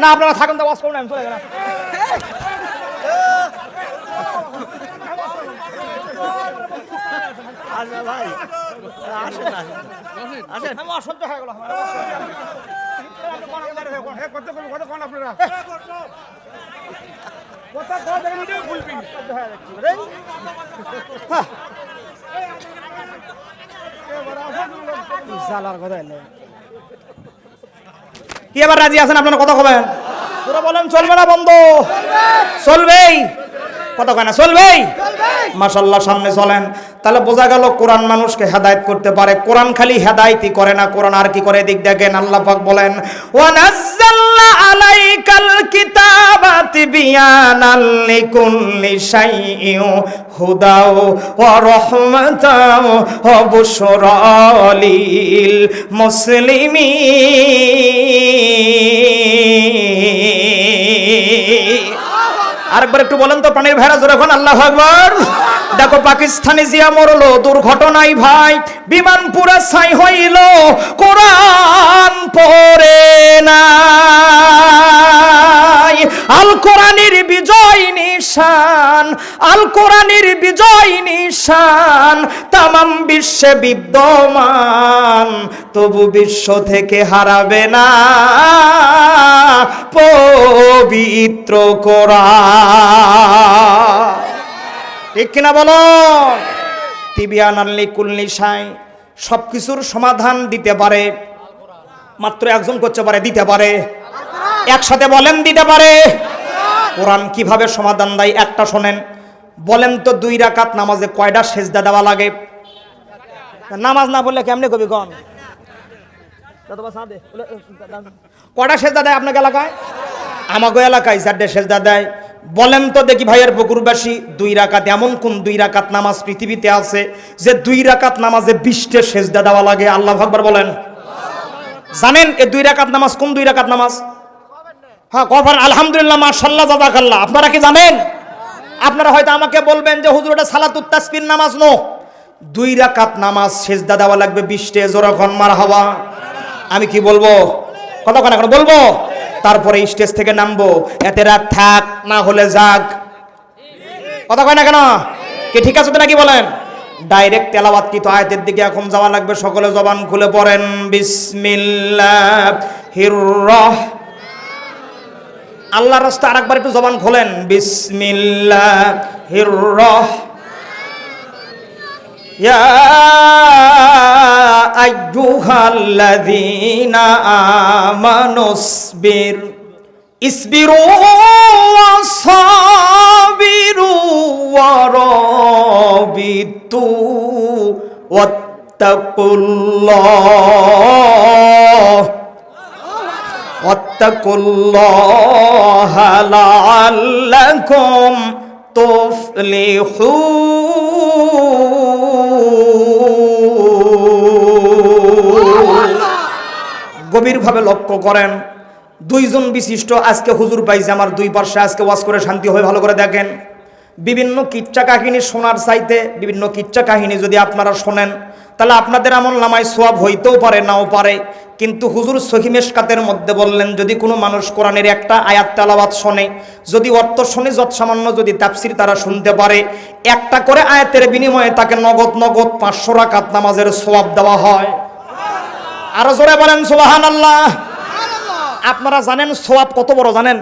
না আপনারা থাকেন তো ওয়াজ করুন আমি চলে গেলাম ভাই আসেন আসেন আমি অসহ্য হয়ে গেল আপনারা কথা কথা দেখেন হয়ে যাচ্ছি রে। হ্যাঁ। কি জ্বালার কথা এলে। কি এবার রাজি আছেন? আপনারা কথা কবেন? পুরো বলেন, চলবে না বন্ধ? চলবেই। কথা কয় না, চলবেই। মাশাল্লাহ সামনে চলেন। তাহলে বোঝা গেল কোরআন মানুষকে হেদায়েত করতে পারে। কোরআন খালি হেদায়েতই করে না, কোরআন আর কি করে? দিক দেখেন, আল্লাহ পাক বলেন ওয়া নাযালনা আলাইকাল কিতাবা তিবিয়ানাল লিকুল্লি শাইইন হুদাও রাহমাতাও ওয়া বুশরা লিল মুসলিমিন। আরেকবার একটু বলেন তো পানির ভেড়া জোরে এখন আল্লাহ আকবার। দেখো পাকিস্তানি জিয়া মরলো, দুর্ঘটনায় ভাই, বিমান পুরা ছাই হইল, কোরআন পড়ে নাই। আল কোরআনের বিজয় নিশান আল কোরআনের বিজয় নিশান, তামাম বিশ্বে বিদ্যমান, তবু বিশ্ব থেকে হারাবে না পবিত্র কোরআন। ঠিক কিনা বলো? তিবিয়ান আল্লি কুল্লি সাই সব কিছুর সমাধান দিতে পারে, মাত্র একজন করতে পারে, দিতে পারে। একসাথে বলেন, দিতে পারে। কোরআন কীভাবে সমাধান দেয়, একটা শোনেন। বলেন তো দুই রাকাত নামাজে কয়টা সেজদা দেওয়া লাগে? নামাজ না বললে কেমনে কবি কন? কয়টা সেজদা দেয় আপনাকে এলাকায়? আমাকে এলাকায় চারটে সেজদা দেয়। বলেন তো দেখি ভাইয়ের পুকুরবাসী দুই রাকাত, এমন কোন দুই রাকাত নামাজ পৃথিবীতে আছে যে দুই রাকাত নামাজে বিশটে সেজদা দেওয়া লাগে? আল্লাহ ভাকবার বলেন। জানেন এই দুই রাকাত নামাজ কোন দুই রাকাত নামাজ? হ্যাঁ কবার আলহামদুলিল্লাহ মাশাল্লাহ জাজাকাল্লাহ আপনারা কি জানেন? আপনারা হয়তো আমাকে বলবেন যে, হুজুর, এটা সালাতুত তাসবির নামাজ নো। দুই রাকাত নামাজ সেজদা দেওয়া লাগবে, বিশটে জোরাখন মার হাওয়া আমি কি বলব? কতক্ষণ এখন বলব? তারপরে স্টেজ থেকে নামবো। এতে রাত থাক, না হলে যাক। কথা কয় না কেন কি ঠিক আছে তো নাকি বলেন? ডাইরেক্ট তেলাওয়াত কি তো আয়াতের দিকে এখন যাওয়া লাগবে, সকলে জবান খুলে পড়েন। বিসমিল্লাহ হিররহ আল্লাহ রাস্তা আরেকবার একটু জবান খোলেন। বিসমিল্লাহ আইয়ুহাল্লাযীনা আমানুসবির ইসবিরু ওয়াসাবিরু ওয়ারাবিতু ওয়াত্তাকুল্লাহ واتقوا الله واتقوا الله لعلكم تفلحون গভীরভাবে লক্ষ্য করেন দুইজন বিশিষ্ট আজকে হুজুর পাইছে আমার দুই পার্শ্বে আজকে ওয়াজ করে শান্তি হয়ে ভালো করে দেখেন বিভিন্ন কিচ্ছা কাহিনী শোনার চাইতে, বিভিন্ন কিচ্ছা কাহিনী যদি আপনারা শোনেন, তাহলে আপনাদের আমল নামায় সোয়াব হইতেও পারে, নাও পারে। কিন্তু হুজুর সহিমেশকাতের মধ্যে বললেন, যদি কোনো মানুষ কোরআনের একটা আয়াত তেলাওয়াত শোনে, যদি অর্থ শোনে, যত সামান্য যদি তাফসির তারা শুনতে পারে, একটা করে আয়াতের বিনিময়ে তাকে নগদ নগদ পাঁচশো রাকাত নামাজের সোয়াব দেওয়া হয়। আরও জোরে বলেন সুবাহান আল্লাহ আপনারা জানেন সোয়াব কত বড় জানেন?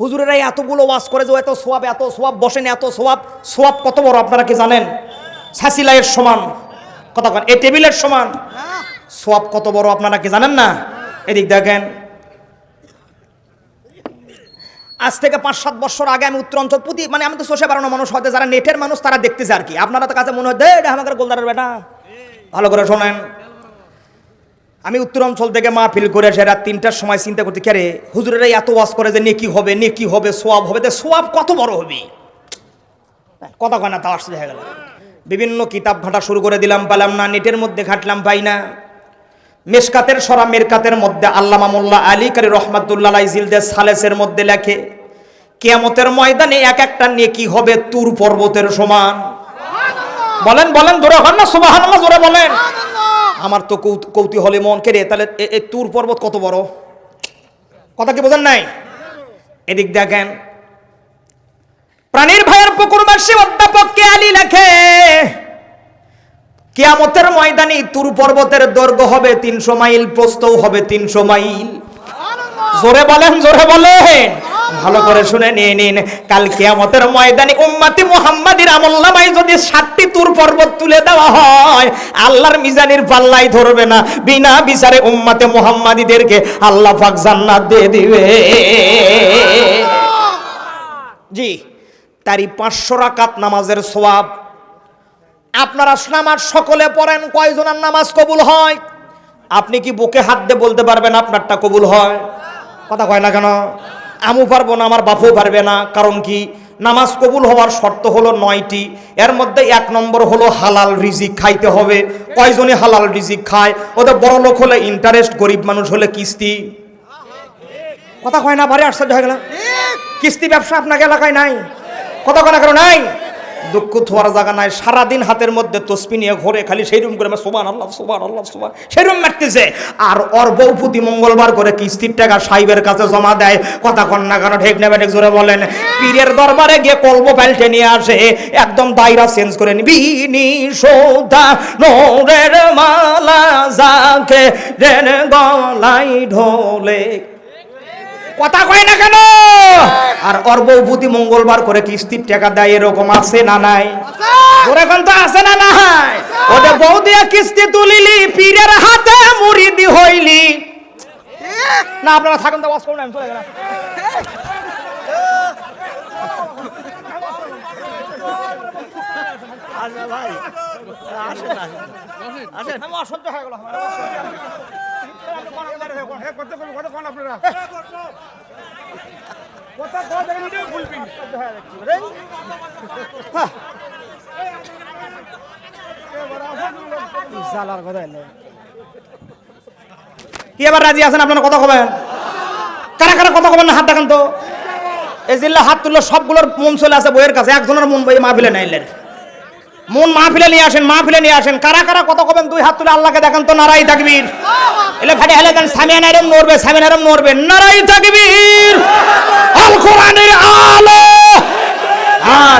হুজুরেরা এতগুলো ওয়াজ করে যে এত সোয়াব এত সোয়াব বসেন এত সোয়াব। সোয়াব কত বড় আপনারা কি জানেন? সাসিলাইয়ের সমান। কথা কন এই টেবিলের সমান। সোয়াব কত বড় আপনারা কি জানেন না? এদিক দেখেন। আজ থেকে পাঁচ সাত বছর আগে আমি উত্তর অঞ্চল প্রতি মানে আমি তো সোশে বাড়ানো মানুষ হয়তো যারা নেটের মানুষ তারা দেখতেছে আর কি। আপনারা তো কাছে মনে হয়, দে, এটা আমাদের গোলদারের বেটা। ভালো করে শোনেন। আমি উত্তর অঞ্চল থেকে মা ফিল করে এসে রাত তিনটার সময় চিন্তা করতে কে রে হুজুরেরা এত ওয়াজ করে যে নেকি হবে নেকি হবে, সোয়াব হবে, তো সোয়াব কত বড় হবে? কথা কয় না তা আসতে হয়ে গেল। বিভিন্ন কিতাব ঘাঁটা শুরু করে দিলাম, পেলাম না, নেটের মধ্যে ঘাটলাম, পাই না। মেশকাতের সরা মেরকাতের মধ্যে আল্লামা মোল্লা আলী কারি রহমাতুল্লাহ জিলদে সালেসের মধ্যে লেখে, কেয়ামতের ময়দানে এক একটা নেকি হবে তুর পর্বতের সমান? বলেন বলেন, জোরে হন না, সুবহানাল্লাহ, জোরে বলেন। আমার তো কৌত- কৌতূহলে মন কেড়ে তাহলে এ- তুর পর্বত কত বড়? কথা কি বোঝেন নাই? এদিক দেখেন। প্রাণীর ভাইয়ের পুকুরবাসী অধ্যাপক কে আলী লেখে কিয়ামতের ময়দানে তুর পর্বতের দৈর্ঘ্য হবে তিনশো মাইল প্রস্তও হবে তিনশো মাইল। জোরে বলেন জোরে বলেন। ভালো করে শুনে নিয়ে নিন। কাল কিয়ামতের ময়দানে উম্মতি মুহাম্মাদির আমলনামায় যদি সাতটি তুর পর্বত তুলে দেওয়া হয়, আল্লাহর মিজানের পাল্লাই ধরবে না। বিনা বিচারে উম্মতে মুহাম্মাদিদেরকে আল্লাহ পাক জান্নাত দিয়ে দিবে। জি, তারই পাঁচশো রাকাত নামাজের সোয়াব আপনারা নামাজ সকলে পড়েন, কয়জনের নামাজ কবুল হয়? আপনি কি বুকে হাত দিয়ে বলতে পারবেন আপনারটা কবুল হয়? কথা কয় না কেন? আমু পারব না আমার বাপও পারবে না। কারণ কি? নামাজ কবুল হওয়ার শর্ত হলো নয়টি। এর মধ্যে এক নম্বর হলো হালাল রিজিক খাইতে হবে। কয়জনে হালাল রিজিক খায়? ওদের বড় লোক হলে ইন্টারেস্ট গরিব মানুষ হলে কিস্তি। কথা কয় না ভারী আশ্চর্য হয়ে গেল কিস্তি ব্যবসা আপনাকে এলাকায় নাই। কথা কয় না কেন নাই? দুঃখ থোয়ার জায়গা নাই, সারাদিন হাতের মধ্যে তসপি নিয়ে ঘরে, খালি সেই রুম করে সোবান আল্লাহ সোবান আল্লাহ সোবান সেই রুম মারতেছে। আর ওর বউ প্রতি মঙ্গলবার করে কিস্তির টাকা সাহেবের কাছে জমা দেয়? কথা কন না কেন ঠেক নেবে ঠেক জোরে বলেন। পীরের দরবারে গিয়ে কলব পাল্টে নিয়ে আসে, একদম দায়রা চেঞ্জ করে নিবি নি সৌদা নোরের মালা যাকে রেন গলাই ঢোলে। কথা কয় না কেন? আর অর্বভূতি মঙ্গলবার করে কিস্তির টাকা দেয় এরকম আছে না নাই? ওরা এখন তো আছে না নাই? ওদের বউ দিয়া কিস্তি তুলিলি পীরের হাতে মুড়িদি হইলি। না আপনারা থাকেন তো করুন আমি চলে গেলাম। আসবে ভাই। আসেন আসেন। আসেন আমি অসহ্য হয়ে গেল আমার। কত কত কোন আপনারা কথা দেখেন ভিডিও খুলবেন কি এবার রাজি আছেন? আপনারা কথা কবেন? কারা কারা কথা কবেন না? হাত দেখান তো। এই জিল্লা হাত তুললো, সবগুলোর মন চলে আছে বইয়ের কাছে। একজনের মন বই মাহফিলে নাইলেন মন মাহফিলে নিয়ে আসেন, মাহফিলে নিয়ে আসেন। কারা কারা কত কবেন? দুই হাত তুলে আল্লাহকে দেখেন তো, নারাই তাকবীর। এলে ফাটে হেলে দেন স্বামী নারম নড়বে স্বামী নারম নড়বে। নারাই তাকবীর। আল কোরআনের আলো। হ্যাঁ